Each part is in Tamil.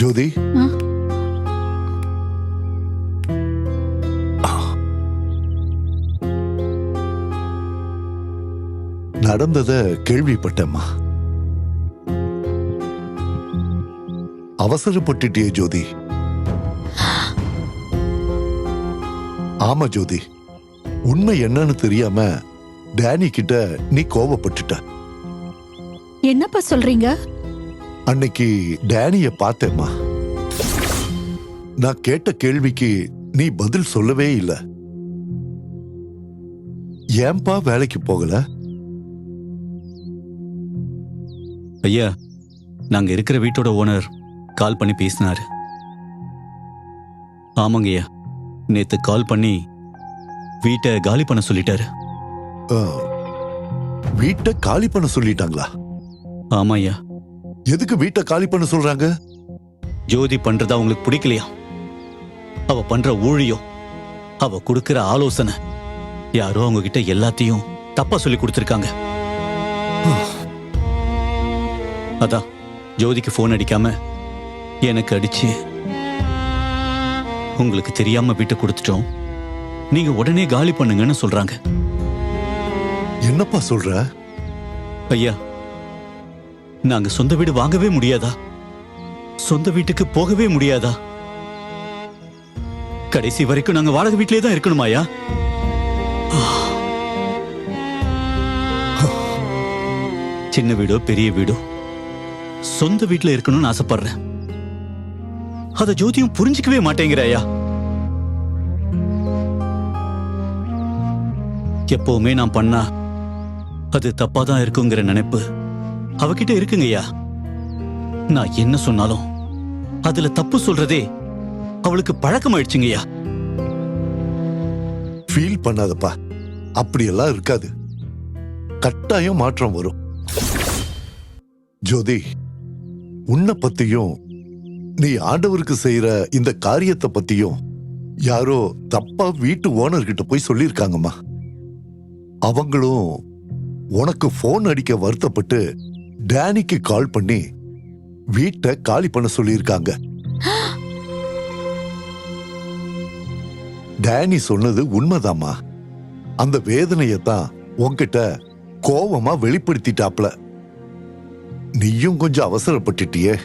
ஜோதி? நடந்தத கேள்விப்பட்டேம்மா. அவசரப்பட்டுட்டியே ஜோதி. ஆமா ஜோதி. உண்மை என்னன்னு தெரியாம டேனி கிட்ட நீ கோவப்பட்டுட்ட. என்னப்பா சொல்றீங்க? அன்னைக்கு டேனிய பார்த்தேம்மா. நான் கேட்ட கேள்விக்கு நீ பதில் சொல்லவே இல்ல. ஏன்பா வேலைக்கு போகல? ஐயா நாங்க இருக்கிற வீட்டோட ஓனர் கால் பண்ணி பேசினாரு. ஆமாங்க ஐயா நேத்து கால் பண்ணி வீட்டை காலி பண்ண சொல்லிட்டாரு. வீட்டை காலி பண்ண சொல்லிட்டாங்களா? ஐயா. எதுக்கு வீட்டை காலி பண்ண சொல்றாங்க? ஜோதி பண்றது அவங்களுக்கு பிடிக்கலையா? அவ பண்ற ஊழியம் அவ கொடுக்கிற ஆலோசனை யாரோ அவங்க கிட்ட எல்லாத்தையும் தப்பா சொல்லி கொடுத்துருக்காங்க. அதான் ஜோதிக்கு ஃபோன் அடிக்காம எனக்கு அடிச்சு உங்களுக்கு தெரியாம வீட்டை கொடுத்துட்டோம். நீங்க உடனே காலி பண்ணுங்கன்னு சொல்றாங்க. என்னப்பா சொல்ற? ஐயா நாங்க சொந்த வீடு வாங்கவே முடியாதா? சொந்த வீட்டுக்கு போகவே முடியாதா? கடைசி வரைக்கும் நாங்க வாடகை வீட்டிலே தான் இருக்கணுமாயா சின்ன வீடோ பெரிய வீடோ சொந்த வீட்டுல இருக்கணும்னு ஆசைப்படுறேன். அத ஜோதியும் புரிஞ்சுக்கவே மாட்டேங்கிறாயா எப்பவுமே நான் பண்ணா அது தப்பா தான் இருக்குங்கிற நினைப்பு. அவகிட்ட இருக்குங்கய்யா. நான் என்ன சொன்னாலும் அதுல தப்பு சொல்றதே அவளுக்கு பழக்கமாயிடுச்சுங்கய்யா. ஃபீல் பண்ணாதப்பா. அப்படியெல்லாம் இருக்காது. கட்டாயம் மாற்றம் வரும். ஜோதி உன்னை பத்தியும் நீ ஆண்டவருக்கு செய்யற இந்த காரியத்தை பத்தியும் யாரோ தப்பா வீட்டு ஓனர்கிட்ட போய் சொல்லியிருக்காங்கம்மா. அவங்களும் உனக்கு ஃபோன் அடிக்க வருத்தப்பட்டு டேனிக்கு கால் பண்ணி வீட்டை காலி பண்ண சொல்லியிருக்காங்க. டேனி சொன்னது உண்மைதாம்மா. அந்த வேதனையத்தான் உன்கிட்ட கோவமா வெளிப்படுத்திட்டாப்ல. நீயும் கொஞ்சம் அவசரப்பட்டுட்டியே.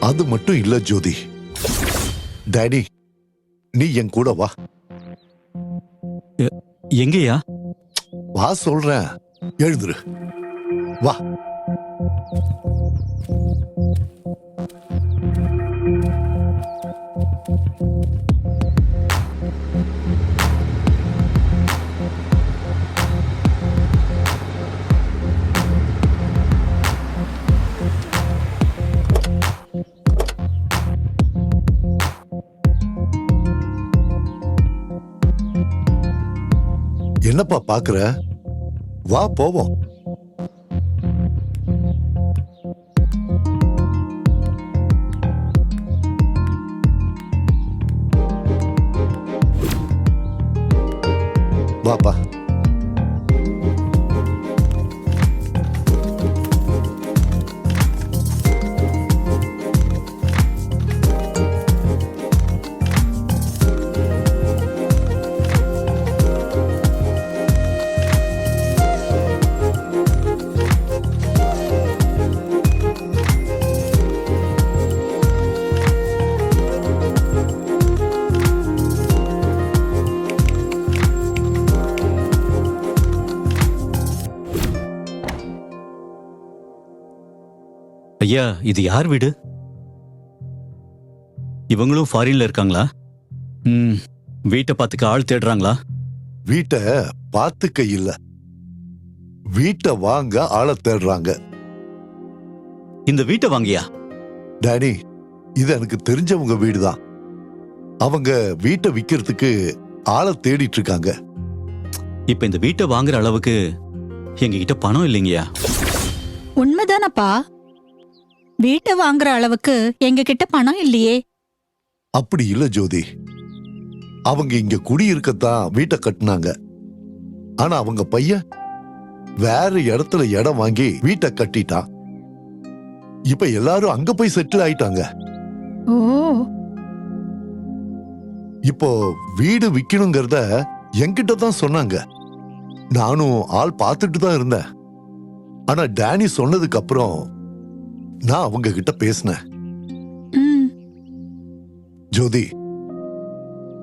அது மட்டும் இல்ல ஜோதி. டேனி நீ என் கூட வா. எங்கயா? வா சொல்றேன். எழுதுரு வா. என்னப்பா பாக்குற? வா போவோம். வாப்பா. ஐயா இது யார் வீடு? இவங்களும் ஃபாரின்ல இருக்காங்களா? ம் வீட்டை பார்த்துக்க ஆள் தேடுறாங்களா? வீட்டை பாத்துக்க இல்ல. வீட்டை வாங்க ஆளை தேடுறாங்க. இந்த வீட்டை வாங்கியா? டேனி இது எனக்கு தெரிஞ்சவங்க வீடுதான். அவங்க வீட்டை விக்கிறதுக்கு ஆளை தேடிட்டு இருக்காங்க இப்ப இந்த வீட்டை வாங்குற அளவுக்கு எங்ககிட்ட பணம் இல்லைங்கய்யா. உண்மைதானப்பா. வீட்டை வாங்குற அளவுக்கு எங்க கிட்ட பணம் இல்லையே. அப்படி இல்ல ஜோதி. அவங்க இங்க குடியிருக்கத்தான் வீட்டை கட்டுனாங்க. ஆனா அவங்க பையன் வேற இடத்துல இடம் வாங்கி வீட்டை கட்டிட்டான். இப்ப எல்லாரும் அங்க போய் செட்டில் ஆயிட்டாங்க. ஓ. இப்போ வீடு விக்கணுங்கிறத என்கிட்ட தான் சொன்னாங்க. நானும் ஆள் பார்த்துட்டு தான் இருந்தேன். ஆனா டேனி சொன்னதுக்கு அப்புறம் நான் அவங்க கிட்ட பேசினேன். ம். ஜோதி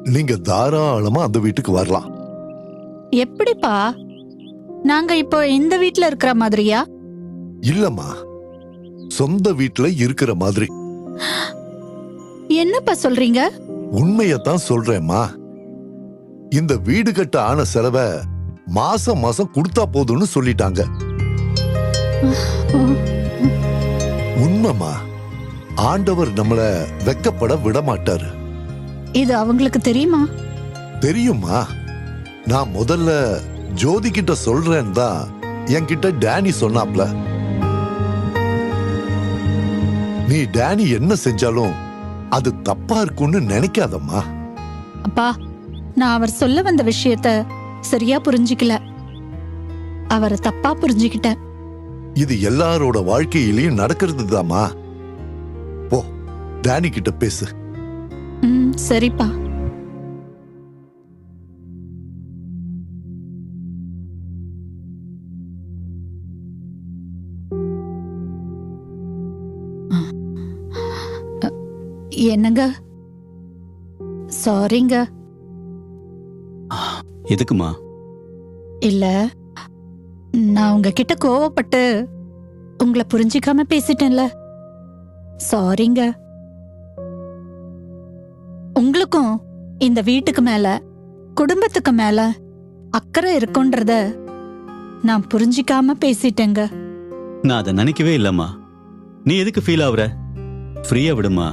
நீங்க தாராளமா அந்த வீட்டுக்கு வரலாம். எப்படிப்பா? நாங்க இப்போ இந்த வீட்ல இருக்கிற மாதிரியா? இல்லம்மா சொந்த வீட்டுல இருக்கிற மாதிரி. என்னப்பா சொல்றீங்க? உண்மையத்தான் சொல்றேம்மா. இந்த வீடு கட்ட ஆன செலவை மாசம் மாசம் கொடுத்தா போதும்னு சொல்லிட்டாங்க. உண்மைமா? ஆண்டவர் நம்மள வெக்கப்பட விட மாட்டாரு இது அவங்களுக்கு தெரியுமா? தெரியுமா? நான் முதல்ல ஜோதி கிட்ட சொல்றேன்னு தான் என்கிட்ட டேனி சொன்னாப்ல. நீ டேனி என்ன செஞ்சாலும் அது தப்பா இருக்கும்னு நினைக்காதம்மா. அப்பா நான் அவர் சொல்ல வந்த விஷயத்த சரியா புரிஞ்சுக்கல. அவரை தப்பா புரிஞ்சுக்கிட்டேன். இது எல்லாரோட வாழ்க்கையிலயும் நடக்கிறது தாமா போ டேனி கிட்ட பேசு. ம் சரிப்பா. என்னங்க? சாரிங்க எதுக்குமா? இல்ல. நான் உங்ககிட்ட கோவப்பட்டு உங்களை புரிஞ்சிக்காம பேசிட்டேன்ல. சாரிங்க உங்களுக்கும் இந்த வீட்டுக்கு மேல குடும்பத்துக்கு மேல அக்கறை இருக்குன்றத நான் புரிஞ்சிக்காம பேசிட்டேங்க. நான் அதை நினைக்கவே இல்லம்மா. நீ எதுக்கு ஃபீல் ஆகுற ஃப்ரீயா விடுமா?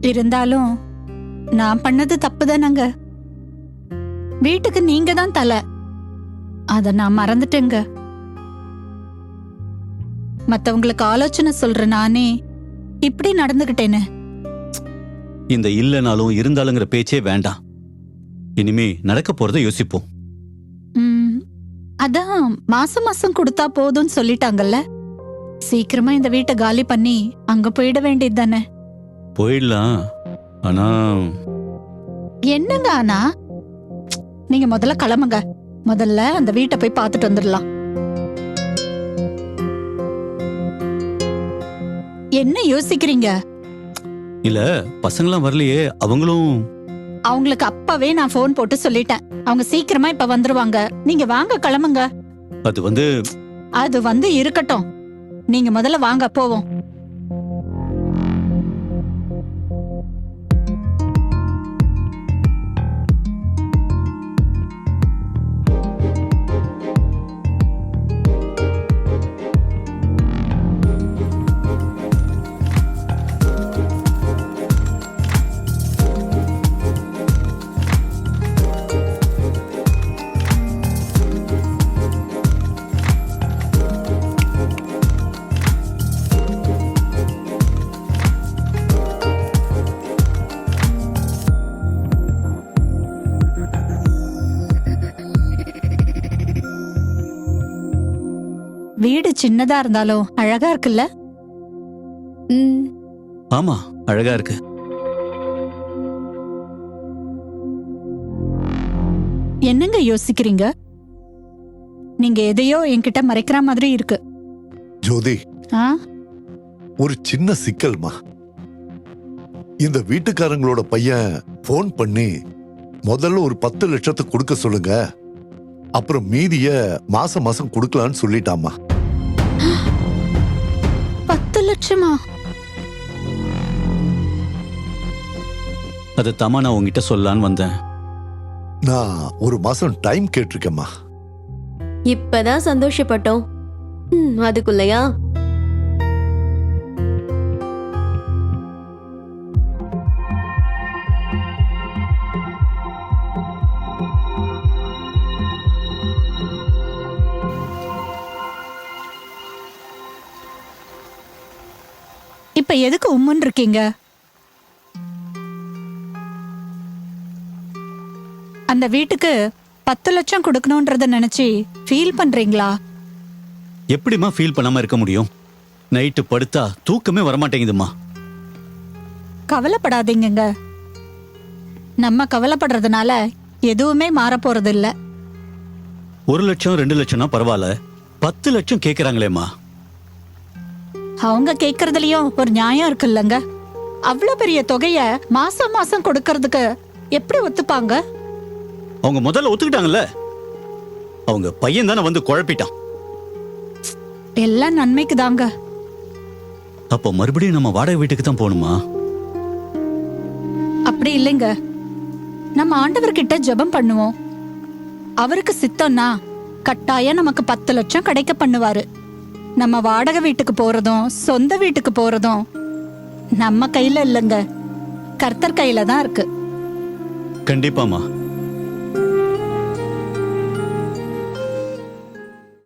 இருந்தாலும் நான் பண்ணது தப்பு தானங்க வீட்டுக்கு நீங்க தான் தலை. அத நான் மறந்துட்டேங்க. மத்தவங்களுக்கு ஆலோசனை சொல்ற நானே இப்படி நடந்துகிட்டேன்னு இந்த இல்லைனாலும் இருந்தாலுங்கிற பேச்சே வேண்டாம். இனிமே நடக்க போறதை யோசிப்போம். அதான் மாசம் மாசம் கொடுத்தா போதும்னு சொல்லிட்டாங்கல்ல. சீக்கிரமா இந்த வீட்டை காலி பண்ணி அங்க போயிட வேண்டியது தானே போயிடலாம் ஆனா என்னங்க ஆனா நீங்க முதல்ல கிளம்புங்க. முதல்ல அந்த வீட்டை போய் பார்த்துட்டு வந்துடலாம். என்ன யோசிக்கிறீங்க? இல்ல பசங்களாம் வரலையே அவங்களும் அவங்களுக்கு அப்பவே நான் ஃபோன் போட்டு சொல்லிட்டேன். அவங்க சீக்கிரமா இப்ப வந்துருவாங்க. நீங்க வாங்க கிளம்புங்க. அது வந்து அது வந்து இருக்கட்டும். நீங்க முதல்ல வாங்க போவோம். சின்னதா இருந்தாலும் அழகா இருக்குல்ல? ம். ஆமா அழகா இருக்கு. என்னங்க யோசிக்கிறீங்க? நீங்க எதையோ என்கிட்ட மறைக்கிற மாதிரி இருக்கு. ஜோதி. ஆ? ஒரு சின்ன சிக்கல்மா? இந்த வீட்டுக்காரங்களோட பையன் ஃபோன் பண்ணி முதல்ல ஒரு பத்து லட்சத்தை கொடுக்க சொல்லுங்க. அப்புறம் மீதிய மாசம் மாசம் கொடுக்கலான்னு சொல்லிட்டாமா பத்து லட்சமா? அதை தாமா நான் உங்ககிட்ட சொல்லலான்னு வந்தேன். நான் ஒரு மாசம் டைம் கேட்டிருக்கேம்மா. இப்பதான் சந்தோஷப்பட்டோம். ம், அதுக்குள்ளயா? இப்ப எதுக்கு உம்முன்னு இருக்கீங்க அந்த வீட்டுக்கு பத்து லட்சம் கொடுக்கணும்ன்றத நினைச்சு ஃபீல் பண்றீங்களா? எப்படிம்மா ஃபீல் பண்ணாம இருக்க முடியும்? நைட்டு படுத்தா தூக்கமே வரமாட்டேங்குதும்மா. கவலைப்படாதீங்கங்க. நம்ம கவலைப்படுறதுனால எதுவுமே மாறப் போறது இல்ல ஒரு லட்சம் ரெண்டு லட்சம்னா பரவாயில்ல. பத்து லட்சம் கேக்குறாங்களேம்மா. அவங்க கேக்குறதுலயும் ஒரு நியாயம் இருக்குல்லங்க. அவ்வளவு பெரிய தொகைய மாசம் மாசம் கொடுக்கறதுக்கு எப்படி ஒத்துப்பாங்க? அவங்க முதல்ல ஒத்துக்கிட்டாங்கல்ல. அவங்க பையன் தானே வந்து குழப்பிட்டான். எல்லாம் நன்மைக்கு தாங்க. அப்போ மறுபடியும் நம்ம வாடகை வீட்டுக்கு தான் போகணுமா? அப்படி இல்லைங்க. நம்ம ஆண்டவர்கிட்ட ஜெபம் பண்ணுவோம். அவருக்கு சித்தம்னா கட்டாயம் நமக்கு பத்து லட்சம் கிடைக்க பண்ணுவாரு. நம்ம வாடகை வீட்டுக்கு போறதும் சொந்த வீட்டுக்கு போறதும் நம்ம கையில இல்லைங்க. கர்த்தர் கையில தான் இருக்கு. கண்டிப்பாமா